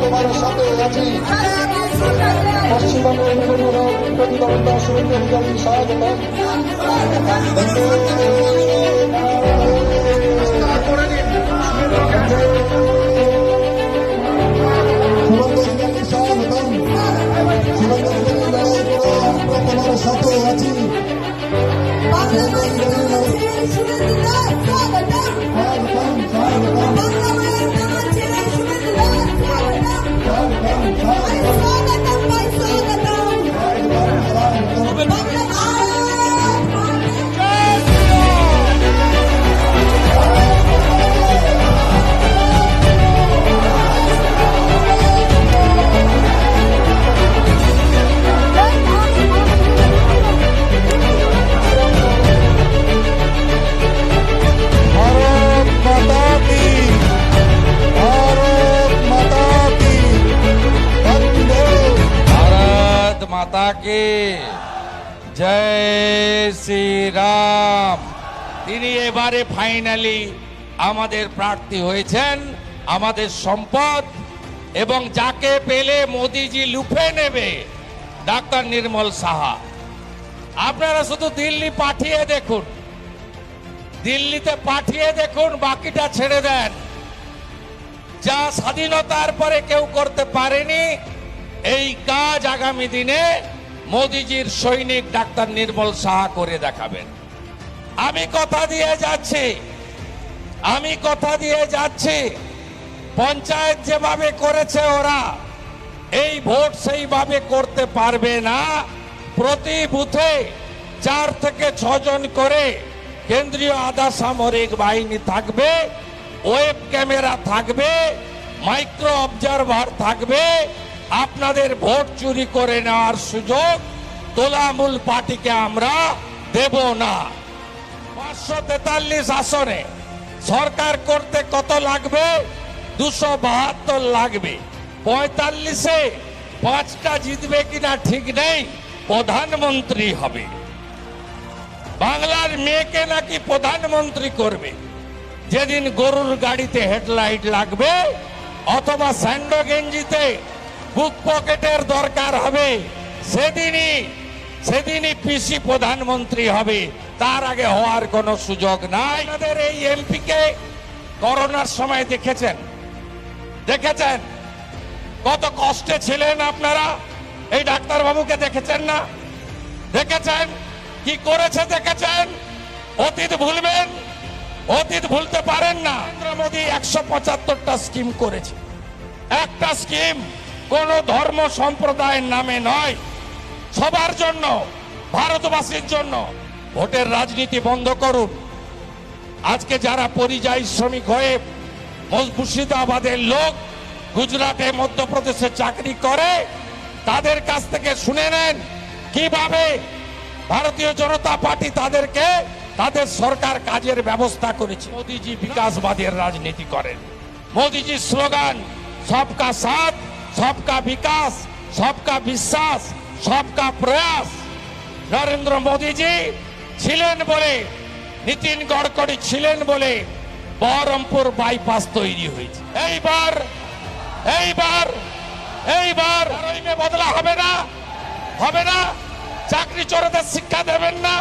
তোমার সাথে আছি পশ্চিমবঙ্গের বিভিন্ন অধিকারী স্বাগত শুভেন্দু থাকে। জয় শ্রীরাম। তিনি এবারে ফাইনালি আমাদের প্রার্থী হয়েছেন, আমাদের সম্পদ, এবং যাকে পেলে মোদিজি লুফে নেবে, ডাক্তার নির্মল সাহা। আপনারা শুধু দিল্লি পাঠিয়ে দেখুন। দিল্লিতে পাঠিয়ে দেখুন, বাকিটা ছেড়ে দেন। যা স্বাধীনতার পরে কেউ করতে পারেনি, এই কাজ আগামী দিনে মোদিজির সৈনিক ডাক্তার নির্মল সাহা করে দেখাবেন। আমি কথা দিয়ে যাচ্ছি। আমি কথা দিয়ে যাচ্ছি। পঞ্চায়েত যেভাবে করেছে ওরা, এই ভোট সেইভাবে করতে পারবে না। প্রতি বুথে চার থেকে ছজন করে কেন্দ্রীয় আধা সামরিক বাহিনী থাকবে, ওয়েব ক্যামেরা থাকবে, মাইক্রো অবজারভার থাকবে আপনাদের ভোট চুরি করে নেওয়ার সুযোগ তোলামূল পার্টিকে আমরা দেব না। পাঁচশো তেতাল্লিশ আসনে সরকার করতে কত লাগবে? দুশো বাহাত্তর লাগবে। পঁয়তাল্লিশে পাঁচটা জিতবে কিনা ঠিক নেই, প্রধানমন্ত্রী হবে। বাংলার মেয়েকে নাকি প্রধানমন্ত্রী করবে? যেদিন গরুর গাড়িতে হেডলাইট লাগবে, অথবা স্যান্ডো গেঞ্জিতে বুক পকেটের দরকার হবে। সেদিনই সেদিনই পিসি প্রধানমন্ত্রী হবে। তার আগে হওয়ার কোনো সুযোগ নাই। আমাদের এই এমপিকে করোনার সময় দেখেছেন? দেখেছেন? কত কষ্টে ছিলেন আপনারা? এই ডাক্তার বাবুকে দেখেছেন না? দেখেছেন? কি করেছে দেখেছেন? অতীত ভুলবেন? অতীত ভুলতে পারেন না। নরেন্দ্র মোদী একশো পঁচাত্তরটা স্কিম করেছে। একটা স্কিম কোন ধর্ম সম্প্রদায়ের নামে নয়। সবার জন্য, ভারতবাসীর জন্য ভোটের রাজনীতি বন্ধ করুন। আজকে যারা পরিযায়ী শ্রমিক হয়ে মুর্শিদাবাদের লোক গুজরাটে মধ্যপ্রদেশে চাকরি করে, তাদের কাছ থেকে শুনে নেন কীভাবে ভারতীয় জনতা পার্টি তাদেরকে তাদের সরকার কাজের ব্যবস্থা করেছে। মোদিজি বিকাশবাদের রাজনীতি করেন। মোদিজি স্লোগান, সবকা সাথ সবকা বিকাশ, সবকা বিশ্বাস, সবকা প্রয়াস। নরেন্দ্র মোদীজি ছিলেন বলে, নীতিন গডকরি ছিলেন বলে বহরমপুর বাইপাস তৈরি হয়েছে। এইবার এইবার এইবার বদলা হবে না হবে না। চাকরি চোরদের শিক্ষা দেবেন না,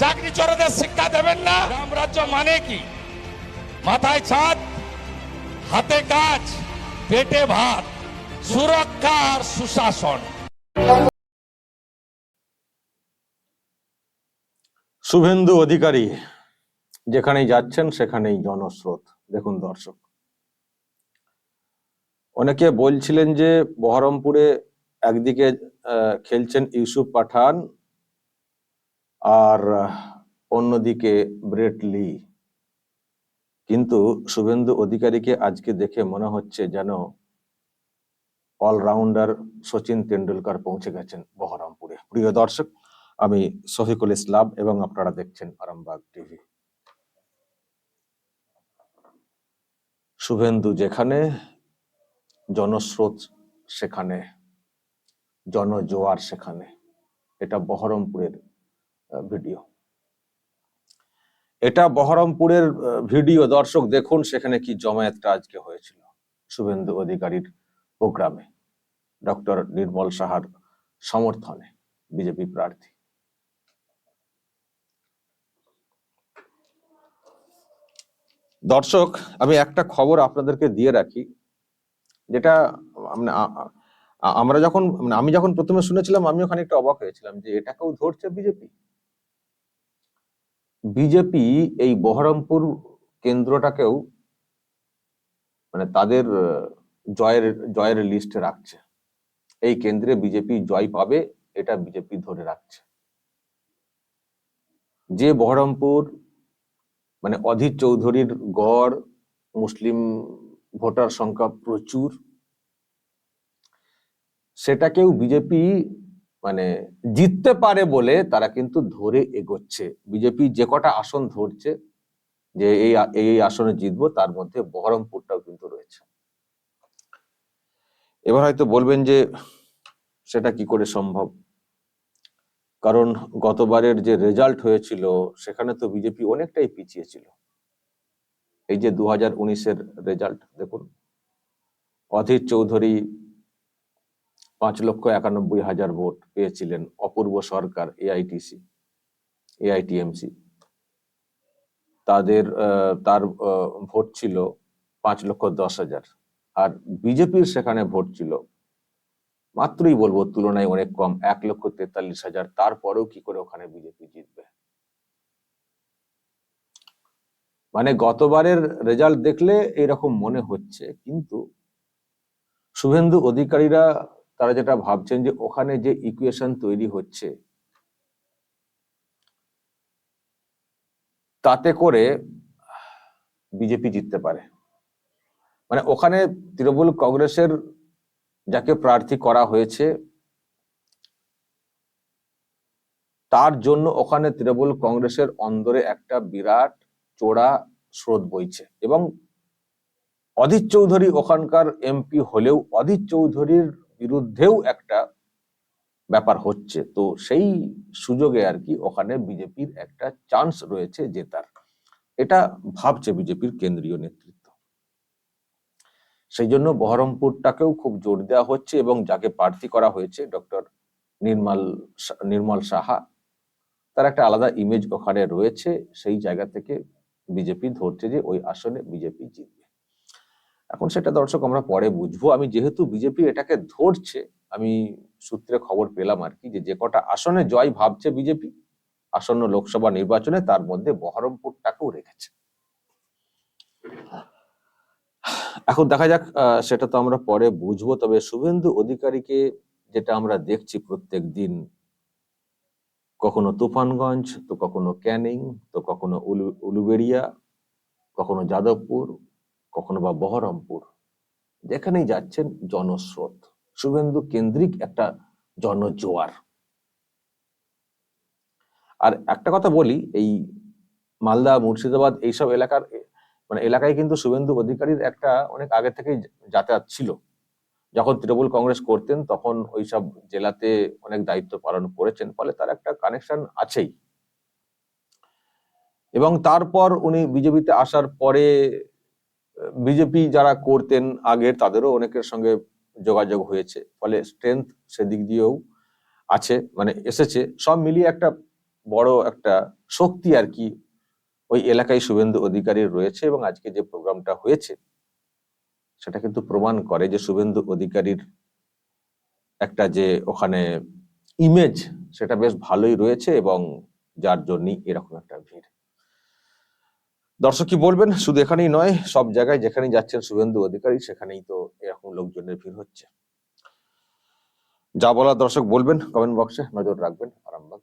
চাকরি চোরদের শিক্ষা দেবেন না। রামরাজ্য মানে কি? মাথায় ছাদ, হাতে কাজ, পেটে ভাত। সুরক্ষা আর সুশাসন। শুভেন্দু অধিকারী যেখানেই যাচ্ছেন, সেখানেই জনস্রোত। দেখুন দর্শক, অনেকে বলছিলেন যে বহরমপুরে একদিকে খেলছেন ইউসুফ পাঠান আর অন্যদিকে ব্রেট লি। কিন্তু শুভেন্দু অধিকারীকে আজকে দেখে মনে হচ্ছে যেন অলরাউন্ডার সচিন তেন্ডুলকার পৌঁছে গেছেন বহরমপুরে। প্রিয় দর্শক, আমি শফিকুল ইসলাম এবং আপনারা দেখছেন আরামবাগ টিভি। শুভেন্দু যেখানে, জনস্রোত সেখানে, জনজোয়ার সেখানে। এটা বহরমপুরের ভিডিও। এটা বহরমপুরের ভিডিও। দর্শক, দেখুন সেখানে কি জমায়েতটা আজকে হয়েছিল। শুভেন্দু অধিকারীর প্রোগ্রামে। ডক্টর নির্মল সাহার সমর্থনে বিজেপি প্রার্থী। দর্শক, আমি একটা খবর আপনাদেরকে দিয়ে রাখি, যেটা মানে আমরা যখন মানে আমি যখন প্রথমে শুনেছিলাম, আমিও খানিকটা অবাক হয়েছিলাম যে এটাকেও ধরছে বিজেপি? বিজেপি এই বহরমপুর কেন্দ্রটাকেও মানে তাদের জয়ের জয়ের লিস্টে রাখছে। এই কেন্দ্রে বিজেপি জয় পাবে, এটা বিজেপি ধরে রাখছে। যে বহরমপুর মানে অধীর চৌধুরীর গড়, মুসলিম ভোটার সংখ্যা প্রচুর। সেটাকেও বিজেপি মানে জিততে পারে বলে তারা কিন্তু ধরে এগোচ্ছে। বিজেপি যে কটা আসন ধরছে, যে এই এই আসনে জিতবো, তার মধ্যে বহরমপুরটাও কিন্তু এবার হয়তো বলবেন যে সেটা কি করে সম্ভব? কারণ গতবারের যে রেজাল্ট হয়েছিল, সেখানে তো বিজেপি অনেকটাই পিছিয়ে ছিল। এই যে দু হাজার উনিশের রেজাল্ট দেখুন। অধীর চৌধুরী পাঁচ লক্ষ একানব্বই হাজার ভোট পেয়েছিলেন অপূর্ব সরকার এআইটিসি এআইটিএমসি তাদের তার ভোট ছিল পাঁচ লক্ষ দশ হাজার। আর বিজেপির সেখানে ভোট ছিল। মাত্রই বলব তুলনায় অনেক কম, এক লক্ষ তেতাল্লিশ হাজার। তারপরেও কি করে ওখানে বিজেপি জিতবে? মানে গতবারের রেজাল্ট দেখলে এরকম মনে হচ্ছে, কিন্তু শুভেন্দু অধিকারীরা তারা যেটা ভাবছেন যে ওখানে যে ইকুয়েশন তৈরি হচ্ছে, তাতে করে বিজেপি জিততে পারে। মানে ওখানে তৃণমূল কংগ্রেসের যাকে প্রার্থী করা হয়েছে, তার জন্য ওখানে তৃণমূল কংগ্রেসের অন্দরে একটা বিরাট চোড়া স্রোত বইছে এবং অধীর চৌধুরী ওখানকার এমপি হলেও অধীর চৌধুরীর বিরুদ্ধেও একটা ব্যাপার হচ্ছে। তো সেই সুযোগে আর কি ওখানে বিজেপির একটা চান্স রয়েছে জেতার। এটা ভাবছে বিজেপির কেন্দ্রীয় নেতৃত্ব। সেই জন্য বহরমপুরটাকেও খুব জোর দেওয়া হচ্ছে এবং যাকে প্রার্থী করা হয়েছে ডক্টর নির্মল নির্মল সাহা, তার একটা আলাদা ইমেজ ওখানে রয়েছে, সেই জায়গা থেকে বিজেপি ধরছে যে ওই আসনে বিজেপি জিতবে। এখন সেটা দর্শক আমরা পরে বুঝব। আমি যেহেতু বিজেপি এটাকে ধরছে, আমি সূত্রে খবর পেলাম আর কি যে যে কটা আসনে জয় ভাবছে বিজেপি, আসন্ন লোকসভা নির্বাচনে তার মধ্যে বহরমপুরটাকেও রেখেছে। এখন দেখা যাক সেটা তো আমরা পরে বুঝব। তবে শুভেন্দু অধিকারীকে যেটা আমরা দেখছি প্রত্যেক দিন, কখনো তুফানগঞ্জ, তো কখনো ক্যানিং, তো কখনো উলু- উলুবেড়িয়া, কখনো যাদবপুর, কখনো বা বহরমপুর। যেখানেই যাচ্ছেন, জনস্রোত। শুভেন্দু কেন্দ্রিক একটা জনজোয়ার। আর একটা কথা বলি, এই মালদা, মুর্শিদাবাদ, এইসব এলাকার মানে এলাকায় কিন্তু শুভেন্দু অধিকারীর একটা অনেক আগে থেকেই যাতায়াত ছিল। যখন তৃণমূল কংগ্রেস করতেন, তখন ওইসব জেলাতে অনেক দায়িত্ব পালন করেছেন, ফলে তার একটা কানেকশন আছেই। এবং তারপর উনি বিজেপিতে আসার পরে, বিজেপি যারা করতেন আগের তাদেরও অনেকের সঙ্গে যোগাযোগ হয়েছে, ফলে স্ট্রেংথ সেদিক দিয়েও আছে মানে এসেছে। সব মিলিয়ে একটা বড় একটা শক্তি আর কি ওই এলাকায় শুভেন্দু অধিকারী রয়েছে এবং আজকে যে প্রোগ্রামটা হয়েছে, সেটা কিন্তু প্রমাণ করে যে শুভেন্দু অধিকারীর একটা যে ওখানে ইমেজ সেটা বেশ ভালোই রয়েছে এবং যার জন্যই এরকম একটা ভিড়। দর্শক কি বলবেন? শুধু এখানেই নয়, সব জায়গায় যেখানেই যাচ্ছেন শুভেন্দু অধিকারী, সেখানেই তো এরকম লোকজনের ভিড় হচ্ছে। যা বলার দর্শক বলবেন কমেন্ট বক্সে নজর রাখবেন। আরামবাগ